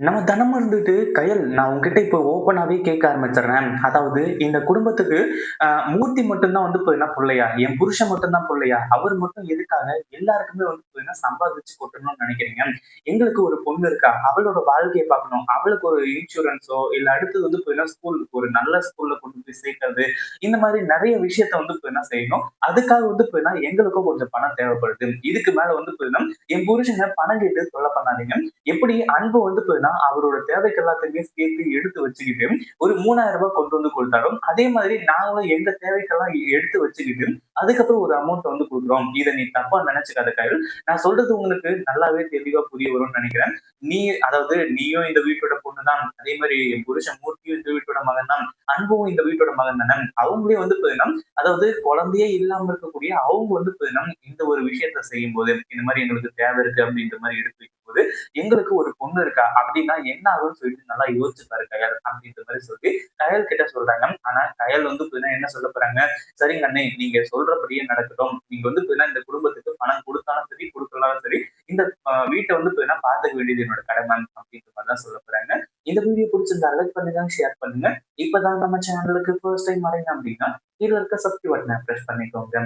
நம்ம தினமும் இருந்துட்டு கயல் நான் உங்ககிட்ட இப்போ ஓப்பனாகவே கேட்க ஆரம்பிச்சிடுறேன். அதாவது இந்த குடும்பத்துக்கு ஆஹ், மூர்த்தி மட்டும்தான் வந்து போயினா பிள்ளையா? என் புருஷன் மட்டும்தான் பிள்ளையா? அவர் மட்டும் எதுக்காக எல்லாருக்குமே வந்து போயினா சம்பாதிச்சு கொட்டணும்னு நினைக்கிறீங்க? எங்களுக்கு ஒரு பொண்ணு இருக்கா? அவளோட வாழ்க்கையை பார்க்கணும். அவளுக்கு ஒரு இன்சூரன்ஸோ இல்லை அடுத்தது வந்து போயின்னா ஸ்கூலுக்கு ஒரு நல்ல ஸ்கூல்ல கொண்டு போய் சேர்க்கறது இந்த மாதிரி நிறைய விஷயத்த வந்து போயினா செய்யணும்? அதுக்காக வந்து போயினா எங்களுக்கும் கொஞ்சம் பணம் தேவைப்படுது. இதுக்கு மேல வந்து போயினா என் புருஷனை பணம் கேட்டு தொல்லை பண்ணாதீங்க. எப்படி அன்பு வந்து போயினா அவரோட தேவைக்கு எல்லாத்தையுமே சேர்த்து எடுத்து வச்சுக்கிட்டு ஒரு மூணாயிரம் ரூபாய் கொண்டு வந்து கொடுத்தாலும் அதே மாதிரி நாங்களும் எங்க தேவைக்கெல்லாம் எடுத்து வச்சுக்கிட்டு அதுக்கப்புறம் ஒரு அமௌண்ட் வந்து கொடுக்குறோம். இதை நீ தப்பா நினைச்சுக்காத கையில். நான் சொல்றது உங்களுக்கு நல்லாவே தெளிவா புரிய வரும்னு நினைக்கிறேன். நீ அதாவது நீயும் இந்த வீட்டோட பொண்ணு தான் அதே மாதிரி என் புருஷன் மூர்த்தியும் இந்த வீட்டோட மகன் தான் அன்பும் இந்த வீட்டோட மகன் தானே அவங்களே வந்து பதினம் அதாவது குழந்தையே இல்லாம இருக்கக்கூடிய அவங்க வந்து பதினம் இந்த ஒரு விஷயத்த செய்யும் போது இந்த மாதிரி எங்களுக்கு தேவை இருக்கு அப்படின்ற மாதிரி எடுத்து வைக்கும் போது எங்களுக்கு ஒரு பொண்ணு இருக்கா? அப்படின்னா என்ன ஆகும்னு சொல்லிட்டு நல்லா யோசிச்சு பாரு கயல் அப்படின்ற மாதிரி சொல்லி கயல் கிட்ட சொல்றாங்க. ஆனா கயல் வந்து போயினா என்ன சொல்ல போறாங்க? சரிங்க அண்ணே நீங்க சொல்றபடியே நடக்கட்டும். நீங்க வந்து இந்த குடும்பத்துக்கு பணம் கொடுத்தாலும் சரி கொடுக்கலாலும் சரி இந்த வீட்டை வந்து போயினா பாத்துக்க வேண்டியது என்னோட கடமை அப்படின்ற மாதிரி தான் சொல்ல போறாங்க. இந்த வீடியோ பிடிச்சிருந்தா லைக் பண்ணுங்க ஷேர் பண்ணுங்க. இப்பதான் நம்ம சேனலுக்கு ஃபர்ஸ்ட் டைம் வரீங்க அப்படின்னா கீழே இருக்க சப்ஸ்கிரைப் பட்டனை ப்ரெஸ் பண்ணிக்கோங்க.